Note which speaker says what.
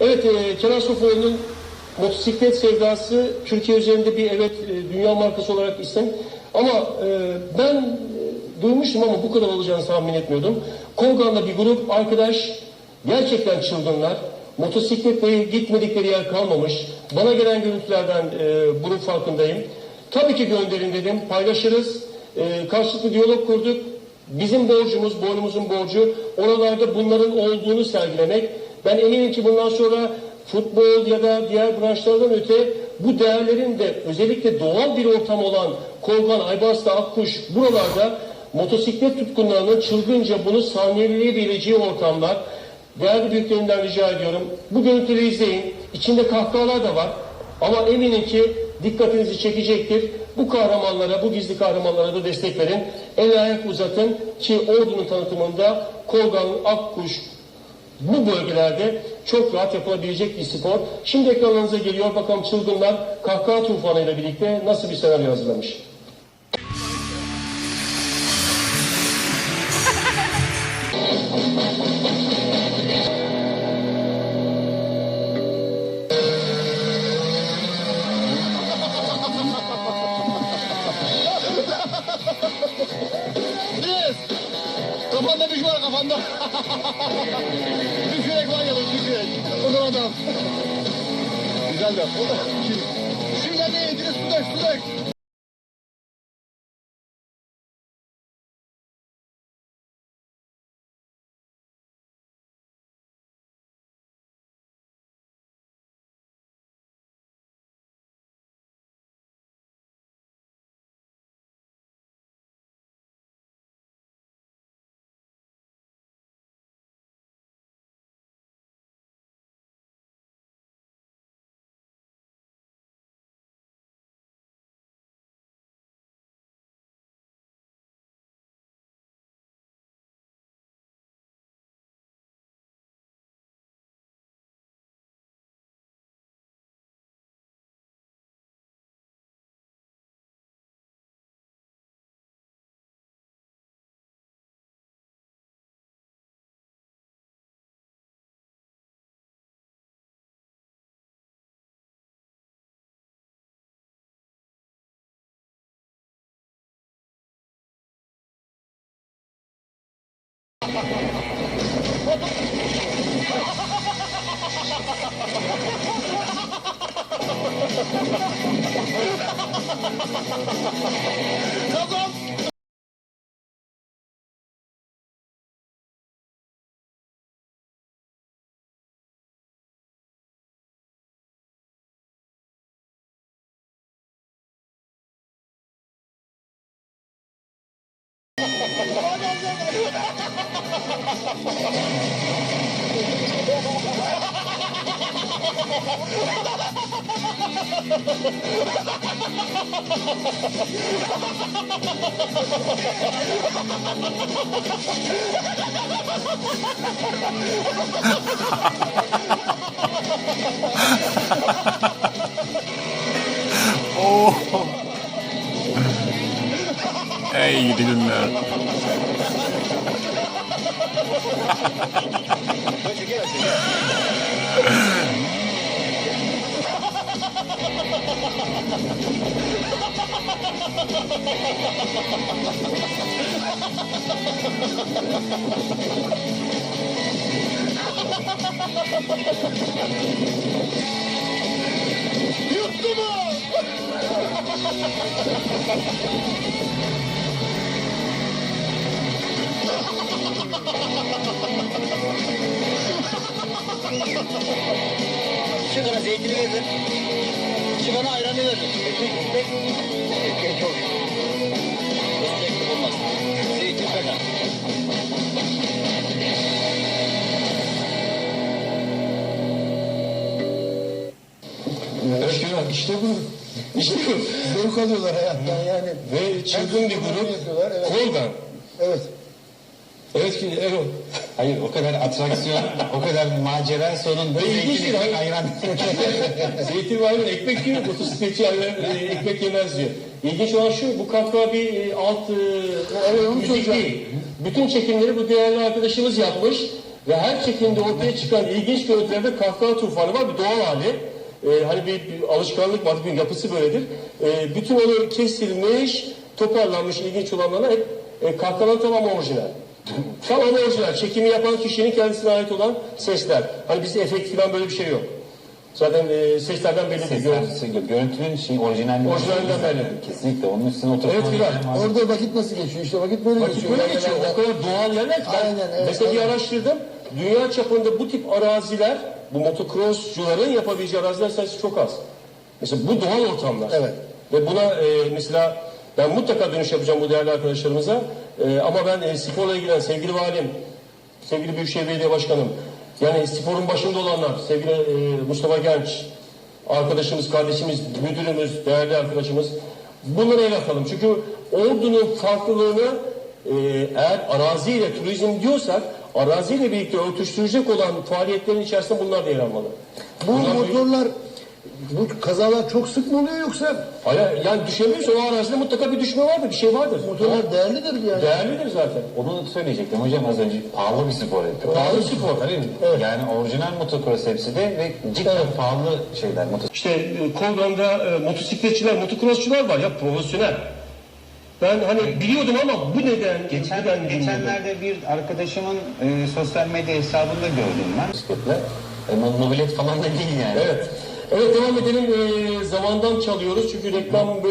Speaker 1: Evet, e, Kenan Sofuoğlu'nun motosiklet sevdası Türkiye üzerinde bir evet e, dünya markası olarak isim. Ama e, ben e, duymuştum ama bu kadar olacağını tahmin etmiyordum. Kongan'da bir grup arkadaş gerçekten çılgınlar. Motosikletle gitmedikleri yer kalmamış. Bana gelen görüntülerden e, grup farkındayım. Tabii ki gönderin dedim, paylaşırız. E, karşılıklı diyalog kurduk. Bizim borcumuz, boynumuzun borcu oralarda bunların olduğunu sergilemek. Ben eminim ki bundan sonra futbol ya da diğer branşlardan öte bu değerlerin de özellikle doğal bir ortam olan Kolgan, Aybars'ta, Akkuş buralarda motosiklet tutkunlarının çılgınca bunu sahneleyebileceği ortamlar. Değerli büyüklerimden rica ediyorum. Bu görüntüleri izleyin. İçinde kahkahalar da var. Ama eminim ki dikkatinizi çekecektir. Bu kahramanlara, bu gizli kahramanlara da destek verin. El ayak uzatın ki ordunun tanıtımında Kolgan, Akkuş bu bölgelerde çok rahat yapılabilecek bir spor. Şimdi ekranlarınıza geliyor. Bakalım çılgınlar kahkaha tufanıyla birlikte nasıl bir senaryo hazırlamış.
Speaker 2: Var kafanda. düşürek var ya düşürek. O da adam. Güzel de. Da. Şurada değil. Direkt su dök su dök. Oh,
Speaker 3: no, no, no, no. 오. 에이, 이거 늦었나.
Speaker 2: Yuttu mu?
Speaker 4: Şu kadar zeytini verin. Şu kadar ayranı olmaz? Zeytin kadar.
Speaker 1: İşte bu. İşte bu.
Speaker 2: Zevk alıyorlar hayattan yani.
Speaker 1: Ve çılgın bir grup.
Speaker 2: Evet.
Speaker 1: Kolgan.
Speaker 2: Evet.
Speaker 1: Evet ki Erol.
Speaker 5: Hayır o kadar atraksiyon, o kadar macera sonunda
Speaker 1: Ve ilginç bir hayır.
Speaker 5: ayran.
Speaker 1: Zeytin var ekmek yiyor, motosikletçi ayran, e, ekmek yemez diyor. İlginç olan şu, bu kahkaha bir e, alt e,
Speaker 2: Evet,
Speaker 1: müzik değil. Bütün çekimleri bu değerli arkadaşımız yapmış. ve her çekimde ortaya çıkan ilginç görüntülerde kahkaha tufanı var bir doğal hali. Ee, hani bir, bir alışkanlık var, bir yapısı böyledir. Ee, bütün onu kesilmiş, toparlanmış ilginç olanlarla hep e, kahkahalar tamam orijinal. Tamam orijinal. Çekimi yapan kişinin kendisine ait olan sesler. Hani bizde efekt falan böyle bir şey yok. Zaten e, seslerden belli.
Speaker 5: Sesler,
Speaker 1: Gör-
Speaker 5: görüntünün şey orijinali.
Speaker 1: Orijinalinden belli.
Speaker 5: Kesinlikle onun üstüne oturtmak.
Speaker 1: Evet Bilal.
Speaker 2: Orada vakit nasıl geçiyor? İşte vakit böyle
Speaker 1: Vakit
Speaker 2: geçiyor.
Speaker 1: böyle geçiyor. O kadar doğal yerler ki. Ben
Speaker 2: Aynen, evet,
Speaker 1: mesela bir araştırdım. Dünya çapında bu tip araziler, bu motocrossçuların yapabileceği araziler sayısı çok az. Mesela bu doğal ortamlar.
Speaker 2: Evet.
Speaker 1: Ve buna e, mesela ben mutlaka dönüş yapacağım bu değerli arkadaşlarımıza. E, ama ben e, sporla ilgilenen sevgili valim, sevgili Büyükşehir Belediye Başkanım, yani sporun başında olanlar, sevgili e, Mustafa Genç, arkadaşımız, kardeşimiz, müdürümüz, değerli arkadaşımız, bunlara el atalım. Çünkü ordunun farklılığını e, eğer araziyle turizm diyorsak, araziyle birlikte örtüştürecek olan faaliyetlerin içerisinde bunlar da yer almalı.
Speaker 2: Bu
Speaker 1: Bunlar
Speaker 2: motorlar, bu kazalar çok sık mı oluyor yoksa
Speaker 1: Hayır, yani düşemiyorsa o arazide mutlaka bir düşme vardır, bir şey vardır.
Speaker 2: motorlar değerlidir yani.
Speaker 1: Değerlidir zaten.
Speaker 5: Onu söyleyecektim hocam az önce. Pahalı bir spor yapıyor.
Speaker 1: Pahalı spor.
Speaker 5: Tabii. Yani orijinal motocross hepsi de ve cidden pahalı şeyler. Motor
Speaker 1: İşte e, e, motosikletçiler, motocrossçular var ya profesyonel. Ben hani biliyordum ama bu neden,
Speaker 5: Geçen,
Speaker 1: neden
Speaker 5: geçenlerde bir arkadaşımın e, sosyal medya hesabında gördüm ben. Bisikletle. E, mo- mobilet falan da değil yani.
Speaker 1: Evet. Evet devam edelim. E, zamandan çalıyoruz çünkü reklam